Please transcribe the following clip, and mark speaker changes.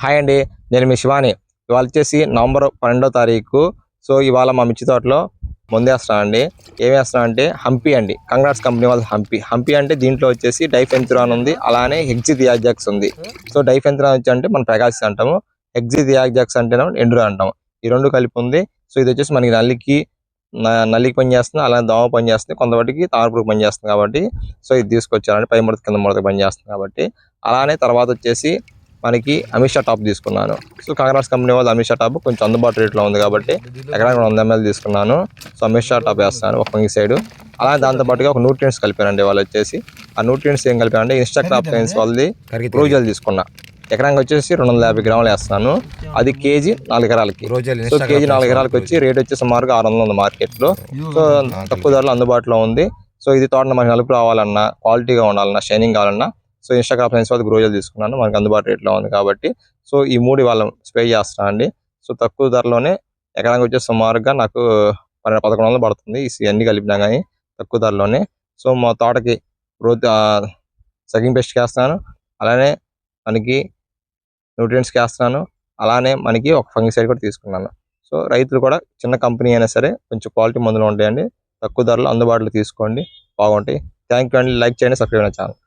Speaker 1: Hi అండి నేను మీ శివాని. ఇవాళ వచ్చేసి నవంబర్ పన్నెండో తారీఖు. సో ఇవాళ మా మిర్చి తోటలో ముందేస్తున్నాం అండి. ఏం అంటే హంపి అండి. కంగ్రాట్స్ కంపెనీ వాళ్ళ హంపి. హంపి అంటే దీంట్లో వచ్చేసి డైఫెన్థ్రాన్ ఉంది అలానే హెగ్జి థియాజాక్స్ ఉంది. సో డైఫెన్థ్రాన్ వచ్చి అంటే మనం ప్రకాశిస్ అంటాము. హెగ్జి థియాజాక్స్ అంటే ఎండురా అంటాము ఈ రెండు కలిపి ఉంది. సో ఇది వచ్చేసి మనకి నల్లికి నల్లికి పనిచేస్తుంది అలానే దోమ పని కొంతవాటికి కొంతవరకు పనిచేస్తుంది పని చేస్తుంది కాబట్టి. సో ఇది తీసుకొచ్చారండి. పై ముడత కింద ముడత పని చేస్తుంది కాబట్టి. అలానే తర్వాత వచ్చేసి మనకి అమిషా టాప్ తీసుకున్నాను. సో కాంగ్రెస్ కంపెనీ వాళ్ళు అమిషా టాప్ కొంచెం అందుబాటు రేట్లో ఉంది కాబట్టి ఎకరానికి వంద ఎంఎల్ తీసుకున్నాను. సో అమిషా టాప్ వేస్తున్నాను ఒక ఈ సైడ్. అలానే దాంతో పాటుగా ఒక న్యూట్రియన్స్ కలిపానండి వాళ్ళు వచ్చేసి. ఆ న్యూట్రియన్స్ ఏం కలిపానంటే ఇన్స్టాక్రాప్ సైన్స్ వాళ్ళది రోజులు తీసుకున్నా. ఎకరానికి వచ్చేసి రెండు వందల యాభై గ్రాములు వేస్తున్నాను. అది కేజీ నాలుగు ఎకరాలకి.
Speaker 2: రోజులు
Speaker 1: సో కేజీ నాలుగు ఎకరాలకు వచ్చి రేట్ వచ్చి సుమారుగా ఆరు వందలు ఉంది మార్కెట్లో సో తక్కువ ధరలో అందుబాటులో ఉంది. సో ఇది తోట మనకి నలుపు రావాలన్నా క్వాలిటీగా ఉండాలన్నా షైనింగ్ కావాలన్నా సో ఇన్స్టాగ్రామ్ ఫ్రెండ్స్ వాళ్ళు రోజులు తీసుకున్నాను. మనకు అందుబాటు రేట్లో ఉంది కాబట్టి. సో ఈ మూడు వాళ్ళ స్ప్రే చేస్తాను అండి. సో తక్కువ ధరలోనే ఎకరానికి వచ్చే సుమారుగా నాకు పన్నెండు పదకొండు వందలు పడుతుంది. ఈ అన్ని కలిపినా కానీ తక్కువ ధరలోనే. సో మా తోటకి గ్రోత్ సగింగ్ పెస్ట్ వేస్తాను అలానే మనకి న్యూట్రియంట్స్కి వేస్తున్నాను అలానే మనకి ఒక ఫంగిసైడ్ కూడా తీసుకున్నాను. సో రైతులు కూడా చిన్న కంపెనీ అయినా సరే కొంచెం క్వాలిటీ మందులు ఉంటాయండి. తక్కువ ధరలో అందుబాటులో తీసుకోండి. బాగుంటాయి. థ్యాంక్ యూ అండి. లైక్ చేయండి సబ్స్క్రైబ్ ఛానల్